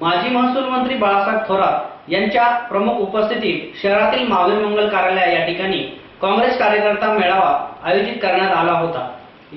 माजी महसूल मंत्री बाळासाहेब थोरात यांच्या प्रमुख उपस्थितीत शहरातील महावीर मंगल कार्यालय या ठिकाणी काँग्रेस कार्यकर्ता मेळावा आयोजित करण्यात आला होता.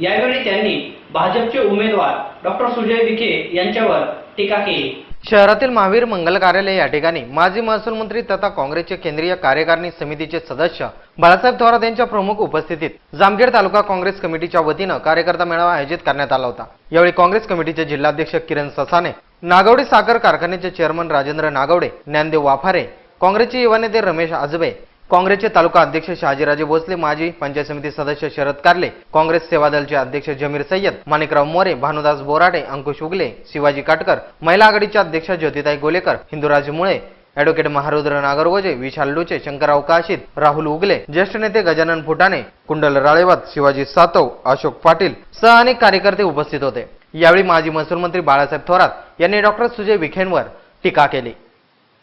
यावेळी त्यांनी भाजपचे उमेदवार डॉक्टर सुजय विखे यांच्यावर टीका केली. शहरातील महावीर मंगल कार्यालय या ठिकाणी माजी महसूल मंत्री तथा काँग्रेसचे केंद्रीय कार्यकारिणी समितीचे सदस्य बाळासाहेब थोरात यांच्या प्रमुख उपस्थितीत जामखेड तालुका काँग्रेस कमिटीच्या वतीनं कार्यकर्ता मेळावा आयोजित करण्यात आला होता. यावेळी काँग्रेस कमिटीचे जिल्हाध्यक्ष किरण ससाने नागवडे साखर कारखान्याचे चेअरमन राजेंद्र नागवडे ज्ञानदेव वाफारे काँग्रेसचे युवा नेते रमेश आजबे काँग्रेसचे तालुका अध्यक्ष शहाजीराजे भोसले माजी पंचायत समिती सदस्य शरद कारले काँग्रेस सेवा दलचे अध्यक्ष जमीर सय्यद माणिकराव मोरे भानुदास बोराडे अंकुश उगले शिवाजी काटकर महिला आघाडीच्या अध्यक्ष ज्योतिताई गोलेकर हिंदुराज मुळे ॲडव्होकेट महारुद्र नागरगोजे विशाल डोचे शंकरराव काशीत राहुल उगले ज्येष्ठ नेते गजानन फुटाणे कुंडल राळेवात शिवाजी सातव अशोक पाटील सह अनेक कार्यकर्ते उपस्थित होते. यावेळी माजी महसूल मंत्री बाळासाहेब थोरात यांनी डॉक्टर सुजय विखेंवर टीका केली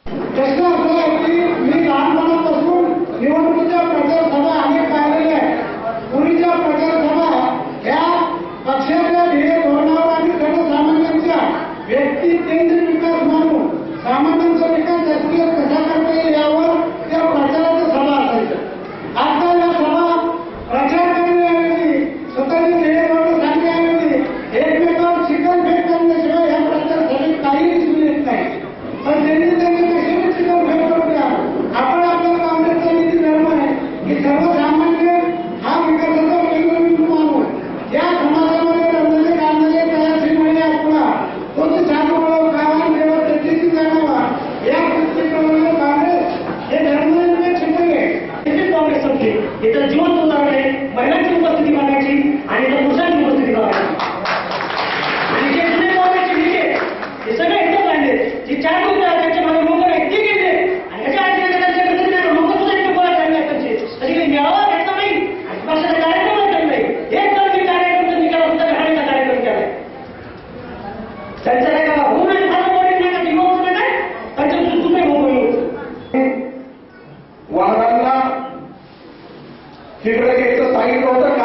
प्रश्न असा आहे की मी लहानपणापासून निवडणुकीच्या प्रचारसभा अनेक पाहिलेल्या आहेत पूर्वीच्या प्रचारसभा ह्या पक्षाच्या ध्येय धोरणावर आणि सर्वसामान्यांच्या व्यक्ती केंद्रित विकास म्हणून सामान्यांचा विकास जास्तीत जास्त कसा करता येईल यावर त्या प्रचाराच्या सभा असायच्या आता या सभा प्रचार करण्याऐवजी स्वतःचे ध्येय धोरण सांगण्याऐवजी एकमेकांवर शिकल भेट करण्याशिवाय या प्रचार सभेत काही दिसून येत नाही पण त्यांनी त्यांनी कशी चिकन भेट करूया आपण आपल्या काँग्रेसचा नीती धर्म आहे की सर्वसामान्य हा विकासाचा केंद्रबिंदू मानून या समाजामध्ये रमलेले काढलेले तयारशी महिने आपला तोच सामोरं गावात देवा त्याची जाणावा या दृष्टिकोनाने काँग्रेस हे धर्मनिरपेक्ष नाही आहे निश्चित काँग्रेस संपली इथं जिवंत उदाहरण आहे महिलांची उपस्थिती बघायची आणि इथं पुरुषांची उपस्थिती बघायची आणि जे जुने काँग्रेसचे नेते हे सगळे इथं आणले जे चार लोक आहेत त्यांच्या मागे लोक आहेत ते गेले आणि ह्याच्या आधी त्यांच्या त्यांच्या लोक सुद्धा इथे गोळा झाले आहेत त्यांचे तरी काही मेळावा घेतला नाही आणि पक्षाचा कार्यक्रम घेतला नाही एक तर मी कार्यक्रम निघाला सुद्धा घाणीचा कार्यक्रम केलाय त्यांच्या एका होऊन आणि फार मोठे नाही का दिवस नाही त्यांच्या तुम्ही होऊन वाहनांना तिकडे यायचं सांगितलं होतं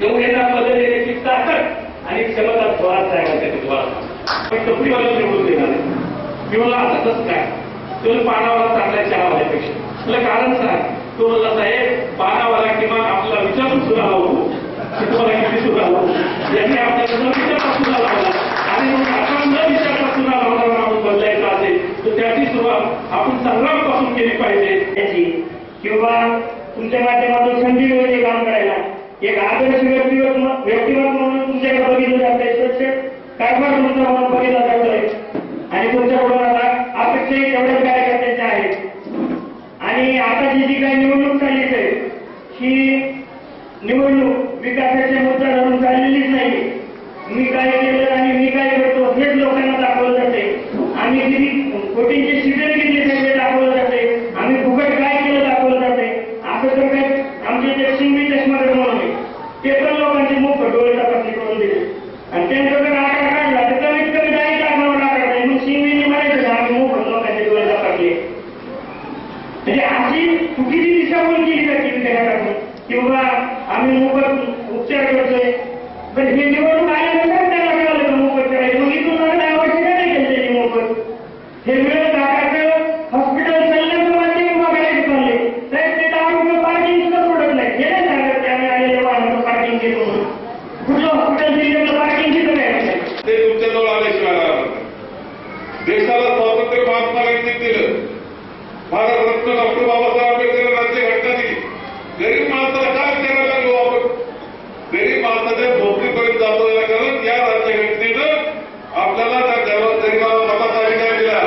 तेवढ्यांना बदल देण्याची ताकद आणि क्षमता स्वराज साहेबांच्या तुम्हाला पण कपडी निवडून देणार किंवा असंच काय? तुम्ही पानावाला चांगल्या चहा व्हायपेक्षा तुला कारण सांग. तो म्हणला साहेब पानावाला किंवा आपला विचारून सुद्धा लावू. की तुम्हाला किती सुद्धा लावू? यांनी आपल्याला विचारपासून लावला. आणि मग आपण न विचारपासून लावणारा माणूस बदलायचा असेल तर त्याची सुरुवात आपण संग्रामपासून केली पाहिजे. याची किंवा तुमच्या माध्यमातून संधी मिळते काम करायचं. एक आदर्श व्यक्तिमत्व व्यक्तिमत्व म्हणून तुमच्याकडे बघितलं जाते स्वच्छ. कारभार तुमचा म्हणून बघितला जातोय. आणि तुमच्याकडून आता अपेक्षाही तेवढ्याच कार्यकर्त्यांच्या आहेत. आणि आता जी जी काही निवडणूक चालली आहे ही निवडणूक विकासाचे मुद्दा धरून चाललेलीच नाही. मी काय केलं आणि मी काय करतो हेच लोकांना दाखवलं जाते आणि किती कोटींचे शिबिर किती म्हणजे अशी चुकीची दिशाभूल केली जाते विद्यार्थ्यांकडून किंवा आम्ही मोफत उपचार करतोय पण हे निवडणूक आल्यानंतर त्याला कळालं का मोफत करायचं मग इथून मागे आवश्यक नाही केलं त्यांनी मोफत हे वेळ टाकायचं हॉस्पिटल चालण्याचं माध्यम बघायला चालले साहेब ते दहा रुपये पार्किंग सुद्धा सोडत नाही हे नाही सांगत की आम्ही आलेले वाहन म्हणजे करून कुठलं हॉस्पिटल दिलं पार्किंगची तर आहे ते तुमच्याजवळ आल्याशिवाय राहणार नाही. देशाला स्वातंत्र्य महात्मा गांधींनी दिलं भारतरत्न डॉक्टर बाबासाहेब आंबेडकर राज्य घटना दिली गरीब माणसाला काय विचारायला लागलो आपण गरीब माणसाच्या झोपडीपर्यंत जातो याला कारण या राज्यघटनेनं आपल्याला त्या गरीब- गरीबाला मताचा अधिकार दिला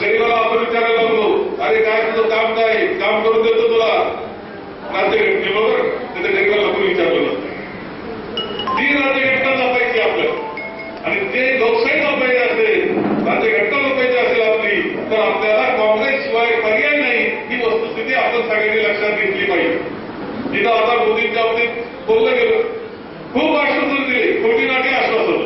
गरीबाला आपण विचारायला लागलो अरे काय तुझं काम काय काम करून देतो तुला राज्यघटनेबरोबर तिथे गरीबाला कोणी विचारलं नसतं ती राज्यघटना जपायची आपलं आणि ते लोकशाही जपायची असेल राज्यघटना जपायची असेल आपली तर आपल्याला काँग्रेस शिवाय पर्याय नाही ही वस्तुस्थिती आपण सगळ्यांनी लक्षात घेतली पाहिजे तिथं आता मोदींच्या बाबतीत बोललं गेलं खूप आश्वासन दिले खोटी नाटी आश्वासन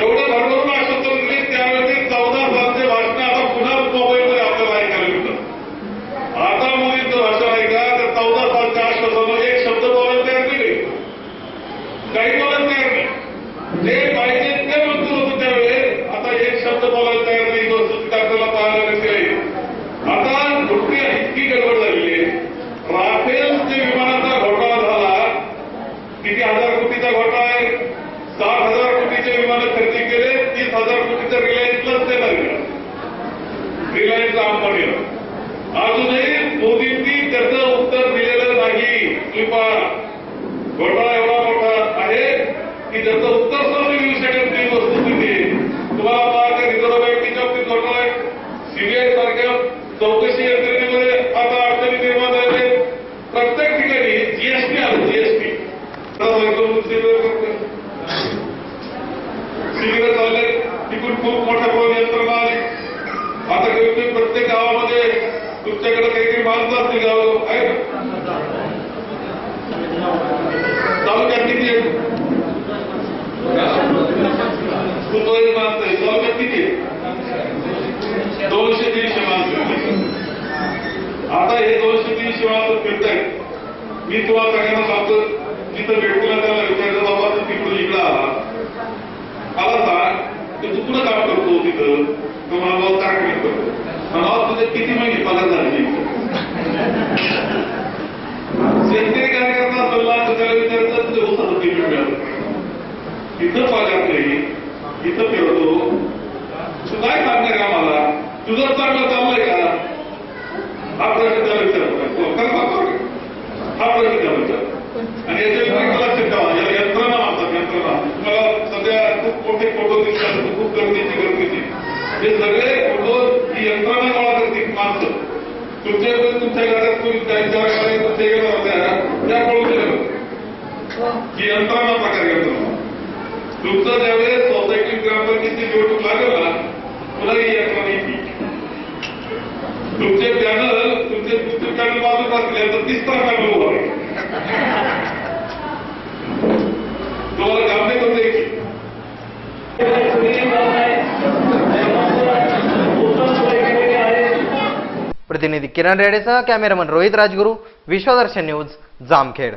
एवढं भरभरून आश्वासन दिले त्यावेळी चौदा सालचे भाषण आता पुन्हा मोबाईलमध्ये आपल्याला ऐकायला मिळतं आता मोदींचं भाषण ऐका तर चौदा सालच्या आश्वासनावर एक शब्द बोलायला तयार केले काही बोलायला तयार नाही जे पाहिजे ते मंजूर होतं त्यावेळेस आता एक शब्द बोलायला तयार नाही तो सुद्धा आपल्याला पाहायला मिळते आता गोष्टी इतकी गडबड झालेली आहे राफेलच्या विमानाचा घोटाळा झाला किती हजार कोटीचा घोटाळा आहे साठ हजार कोटीचे विमानं खरेदी केले तीस हजार कोटीचं रिलायन्सलाच देणार रिलायन्स अंबानीला अजूनही मोदींनी त्याचं उत्तर दिलेलं नाही. कृपा. घोटाळा एवढा मोठा आहे की त्याचं उत्तर सुद्धा येऊ शकत नाही वस्तुस्थिती आहे. तुम्हाला रिझर्व्ह बँकेच्या बाबतीत घोटाळा आहे. सीबीआय सारख्या चौकशी यंत्रणेमध्ये आता अडचणी निर्माण झाले प्रत्येक ठिकाणी जीएसटी आलं जीएसटी सीबीआय चाललंय तिकडून खूप मोठ्या प्रमाणात यंत्रणा आली आता कधी प्रत्येक गावामध्ये तुमच्याकडे काहीतरी माणसं असतील गाव आहे? तालुक्यात किती आहे कुठलाही माणसं आहे तालुक्यात किती आहे दोनशे तीनशे माणसं आता हे दोनशे तीनशे माणसं फिरतायत. मी तुम्हाला सगळ्यांना सांगतो जिथं भेटूला त्याला विचारलं बाबा तू तिकडून इकडं आला. मला सांग की तू कुठं काम करतो तिथं? तो मला भाऊ करतो मला तुझे किती महिने पगार झाले? शेतकरी कार्यकर्ता सल्ला त्याला विचारतात तुझं उसाचं पेमेंट मिळालं. इथं पगार नाही इथं फिरतो. तू काय सांगणार का मला तुझं चांगलं चाललंय का? हा प्रश्न त्याला विचारतो. हो, हा प्रश्न त्याला विचार आणि याच्या व्यतिरिक्त लक्षात ठेवा यंत्रणा म्हणतात यंत्रणा. तुम्हाला सध्या खूप मोठे फोटो दिसतात खूप गर्दीची गर्दीची. हे सगळे फोटो ही यंत्रणा गोळा करते माणसं तुमच्या तुमच्या घरात तुम्ही त्यांच्या घरात तुमच्या गेला. होत्या त्या पळून गेल्या ही यंत्रणा प्रकार यंत्रणा तुमचं ज्यावेळेस सोसायटी ग्रामपंचायतीची निवडणूक लागला ना तुला ही यंत्रणा येते तुमचे पॅनल तुमचे तुमचे पॅनल बाजूला असले तर तिसरा पॅनल उभा आहे तुम्हाला काम नाही करता येईल प्रतिनिधी किरण रेडेसह कॅमेरामन रोहित राजगुरू विश्वदर्शन न्यूज जामखेड.